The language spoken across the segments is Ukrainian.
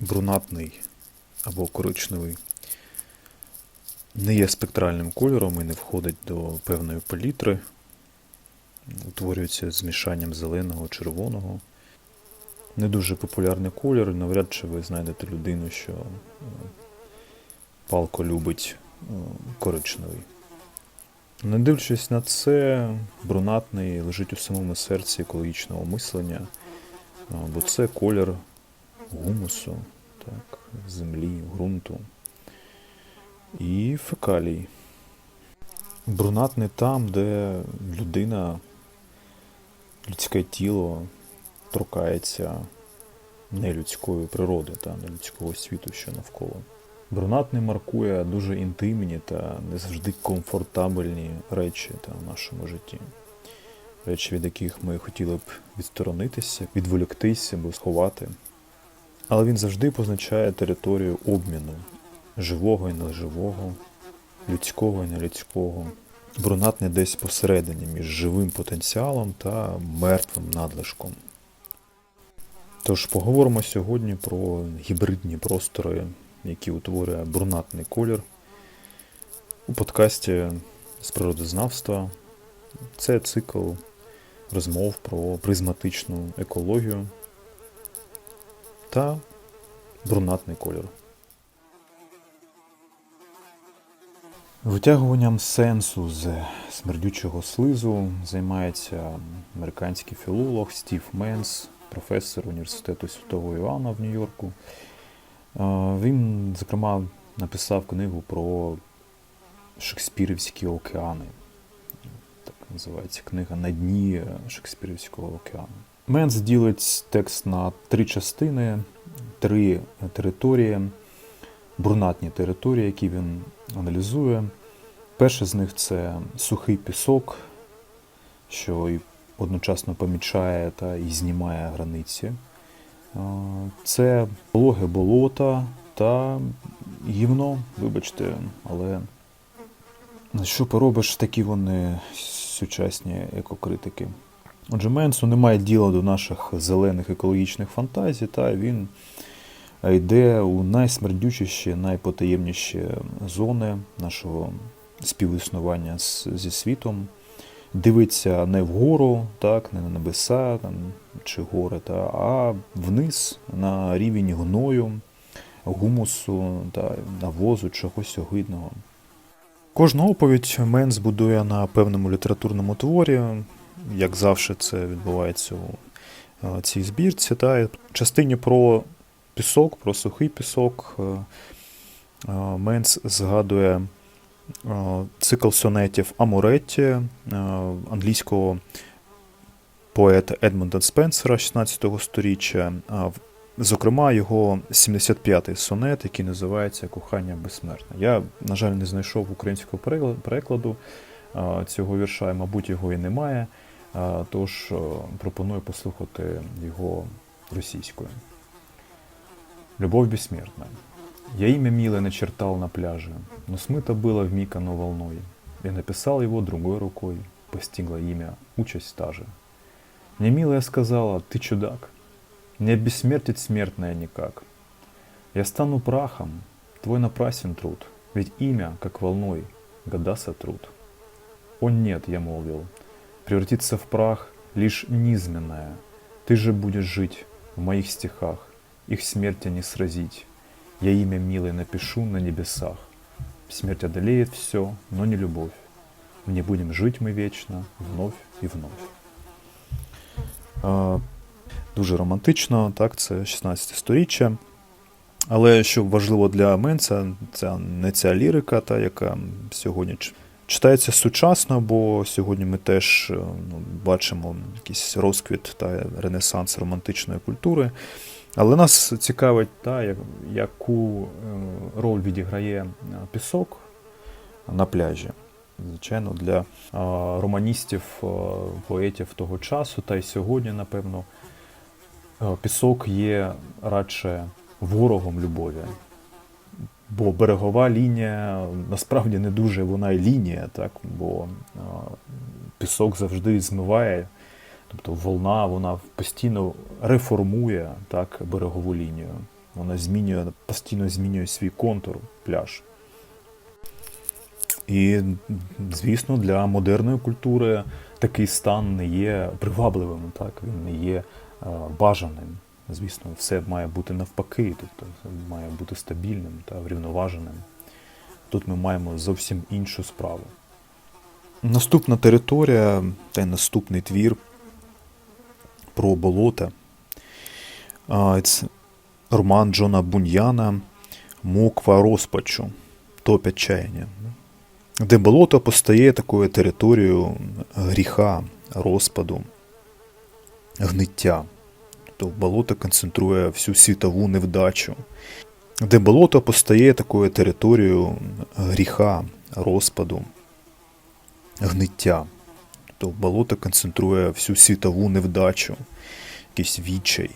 брунатний або коричневий не є спектральним кольором і не входить до певної палітри. Утворюється змішанням зеленого, червоного. Не дуже популярний колір, навряд чи ви знайдете людину, що е, палко любить е, коричневий. Не дивлячись на це, брунатний лежить у самому серці екологічного мислення, бо це колір гумусу, так, землі, ґрунту і фекалій. Брунатний там, де людина, людське тіло торкається нелюдської природи та нелюдського світу, що навколо. Брунатний маркує дуже інтимні та не завжди комфортабельні речі та в нашому житті. Речі, від яких ми хотіли б відсторонитися, відволіктися або сховати. Але він завжди позначає територію обміну живого і неживого, людського і нелюдського. Брунатний десь посередині між живим потенціалом та мертвим надлишком. Тож поговоримо сьогодні про гібридні простори, які утворює брунатний колір. У подкасті з природознавства це цикл розмов про призматичну екологію та брунатний колір. Витягуванням сенсу з смердючого слизу займається американський філолог Стів Менс, професор університету Святого Іоанна в Нью-Йорку. Він, зокрема, написав книгу про Шекспірівські океани. Так називається книга На дні Шекспірівського океану. Менс ділить текст на три частини, три території, брунатні території, які він аналізує. Перше з них це сухий пісок, що і одночасно помічає та і знімає границі. Це пологе болота та гівно, вибачте, але що поробиш, такі вони сучасні екокритики. Отже, Менсу немає діла до наших зелених екологічних фантазій, та він йде у найсмердючіші, найпотаємніші зони нашого співіснування зі світом. Дивиться не вгору, так, не на небеса там, чи гори, та, а вниз на рівень гною, гумусу, та, навозу, чогось огидного. Кожна оповідь Менс будує на певному літературному творі, як завжди це відбувається у е, цій збірці. Та, частині про пісок, про сухий пісок. е, е, Менс згадує цикл сонетів Амуретті англійського поета Едмунда Спенсера 16 століття. Зокрема, його 75-й сонет, який називається Кохання безсмертне. Я, на жаль, не знайшов українського перекладу цього вірша, мабуть, його і немає. Е, Тож е, пропоную послухати його російською. Любовь бессмертна. Я имя милое начертал на пляже, но смыто было вмиг оно волной. Я написал его другой рукой, постигло имя, участь та же. Мне милая сказала, ты чудак, не обессмертить смертное никак. Я стану прахом, твой напрасен труд, ведь имя, как волной, года сотрут. О нет, я молвил, превратиться в прах лишь низменное. Ты же будешь жить в моих стихах, их смерти не сразить. Я имя милое напишу на небесах. Смерть одолеет все, но не любовь. Не будем жить мы вечно, вновь и вновь. Дуже романтично, так, це 16 сторіччя. Але що важливо для Менса, це не ця лірика, та, яка сьогодні читається сучасно, бо сьогодні ми теж е, ну, бачимо якийсь розквіт та ренесанс романтичної культури. Але нас цікавить, та, як- яку е, роль відіграє е, пісок на пляжі. Звичайно, для романістів, поетів того часу, та й сьогодні, напевно, пісок є радше ворогом любові. Бо берегова лінія насправді не дуже вона й лінія, так? бо пісок завжди змиває Тобто волна вона постійно реформує так, берегову лінію. Вона змінює, постійно змінює свій контур пляж. І, звісно, для модерної культури такий стан не є привабливим, так? він не є бажаним. Звісно, все має бути навпаки, тобто має бути стабільним та врівноваженим. Тут ми маємо зовсім іншу справу. Наступна територія та й наступний твір про болота. Це роман Джона Буньяна Моква розпачу, топять чаяння. Де болото постає такою територією гріха, розпаду, гниття. Тобто болото концентрує всю світову невдачу. Де болото постає такою територією гріха, розпаду, гниття. Тобто болото концентрує всю світову невдачу, якийсь відчай.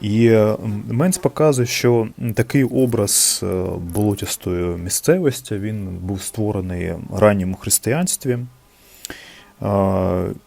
І е, Менц показує, що такий образ е, болотістої місцевості він був створений в ранньому християнстві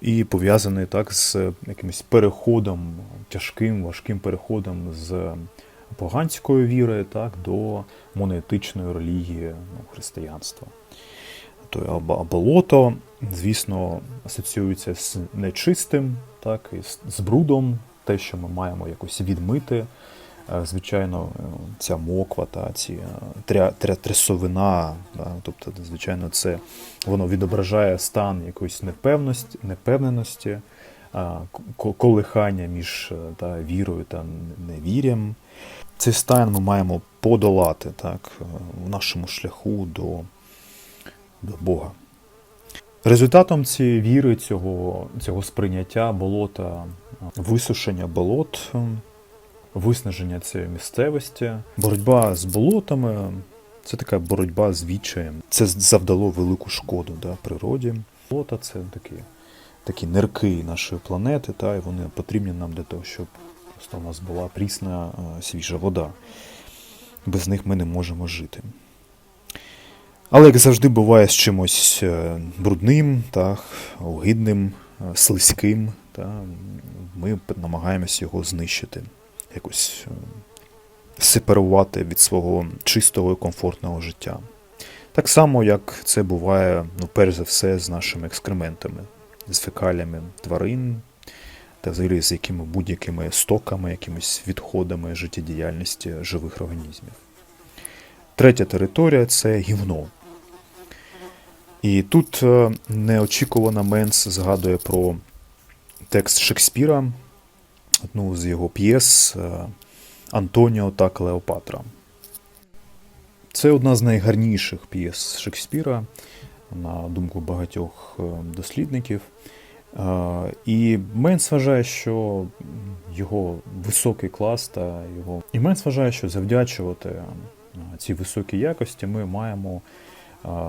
і пов'язаний так з якимось переходом, тяжким, важким переходом з поганської віри так, до монотичної релігії ну, християнства. То болото, звісно, асоціюється з нечистим, так, і з брудом, те, що ми маємо якось відмити. Звичайно, ця моква та ці тря, тря, трясовина, да, тобто, звичайно, це воно відображає стан якоїсь непевності, непевненості, колихання між та, вірою та невір'ям. Цей стан ми маємо подолати так, в нашому шляху до, до Бога. Результатом цієї віри, цього, цього сприйняття болота, висушення болот, виснаження цієї місцевості, боротьба з болотами це така боротьба з відчаєм. Це завдало велику шкоду да, природі. Болота це такі такі нирки нашої планети, та, і вони потрібні нам для того, щоб просто у нас була прісна свіжа вода. Без них ми не можемо жити. Але, як завжди, буває з чимось е, брудним, так, огидним, е, слизьким, та, ми намагаємося його знищити, якось е, сепарувати від свого чистого і комфортного життя. Так само, як це буває, ну, перш за все, з нашими екскрементами, з фекалями тварин, та взагалі з якими будь-якими стоками, якимись відходами життєдіяльності живих організмів. Третя територія це гівно. І тут е, неочікувано Менс згадує про текст Шекспіра, одну з його п'єс е, Антоніо та Клеопатра. Це одна з найгарніших п'єс Шекспіра, на думку багатьох е, дослідників. І Менс вважає, що його високий клас та його. І Менс вважає, що завдячувати цій високій якості ми маємо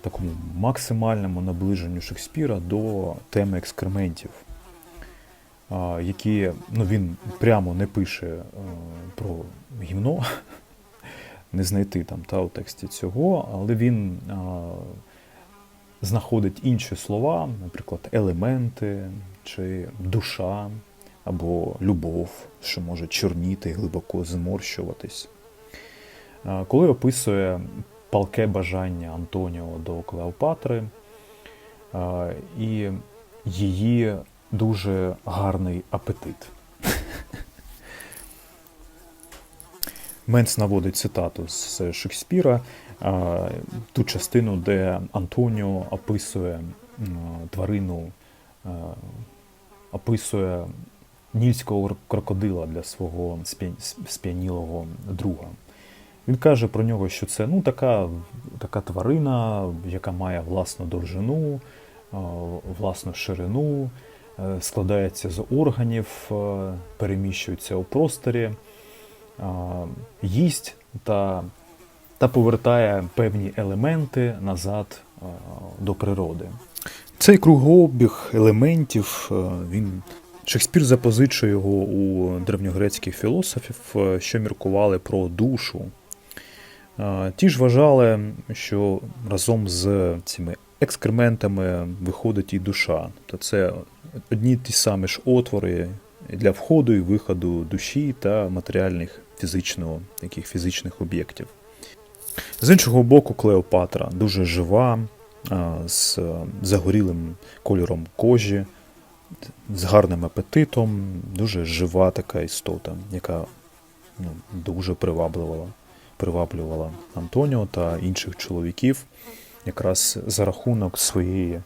такому максимальному наближенню Шекспіра до теми екскрементів, які ну, він прямо не пише про гімно, не знайти там та у тексті цього, але він знаходить інші слова, наприклад, елементи чи душа або любов, що може чорніти, глибоко зморщуватись. Коли описує палке бажання Антоніо до Клеопатри і її дуже гарний апетит. Менц наводить цитату з Шекспіра, ту частину, де Антоніо описує тварину, описує нільського крокодила для свого сп'янілого друга. Він каже про нього, що це ну, така така тварина, яка має власну довжину, власну ширину, складається з органів, е, переміщується у просторі, їсть та та повертає певні елементи назад до природи. Цей кругообіг елементів, він Шекспір запозичує його у древньогрецьких філософів, що міркували про душу. Ті ж вважали, що разом з цими екскрементами виходить і душа. Тобто це одні ті самі ж отвори, для входу і виходу душі та матеріальних фізичного, таких фізичних об'єктів. З іншого боку, Клеопатра дуже жива, з загорілим кольором кожі, з гарним апетитом, дуже жива така істота, яка ну, дуже приваблювала, приваблювала Антоніо та інших чоловіків якраз за рахунок своєї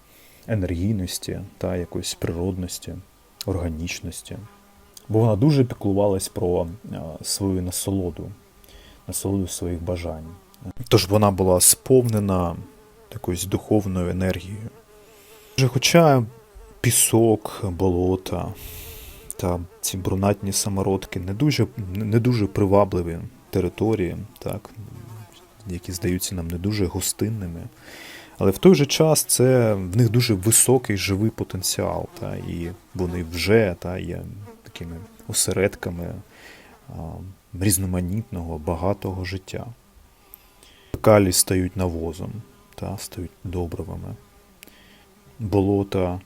енергійності та якоїсь природності, органічності. Бо вона дуже піклувалась про свою насолоду, насолоду своїх бажань. Тож вона була сповнена якоюсь духовною енергією. Хоча пісок, болота та ці брунатні самородки не дуже, не дуже привабливі території, так, які здаються нам не дуже гостинними. Але в той же час це в них дуже високий живий потенціал, та, і вони вже та, є такими осередками а, різноманітного, багатого життя. Калі стають навозом, та, стають добривами. Болота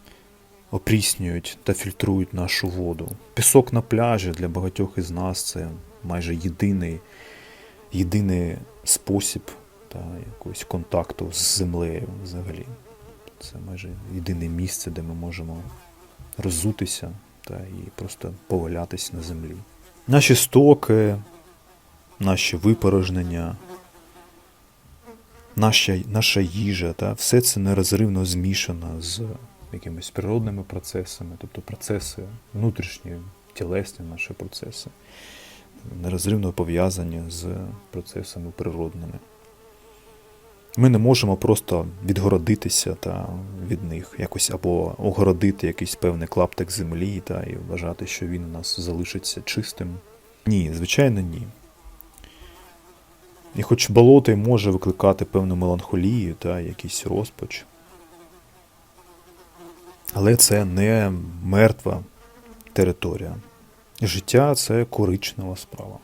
опріснюють та фільтрують нашу воду. Пісок на пляжі для багатьох із нас це майже єдиний, єдиний спосіб та, якогось контакту з землею взагалі. Це майже єдине місце, де ми можемо роззутися та, і просто повалятись на землі. Наші стоки, наші випорожнення, наша, наша їжа, та, все це нерозривно змішано з якимись природними процесами, тобто процеси внутрішні, тілесні наші процеси, нерозривно пов'язані з процесами природними. Ми не можемо просто відгородитися та від них, якось або огородити якийсь певний клаптик землі та і вважати, що він у нас залишиться чистим. Ні, звичайно, ні. І хоч болото й може викликати певну меланхолію та якийсь розпач, але це не мертва територія. Життя це коричнева справа.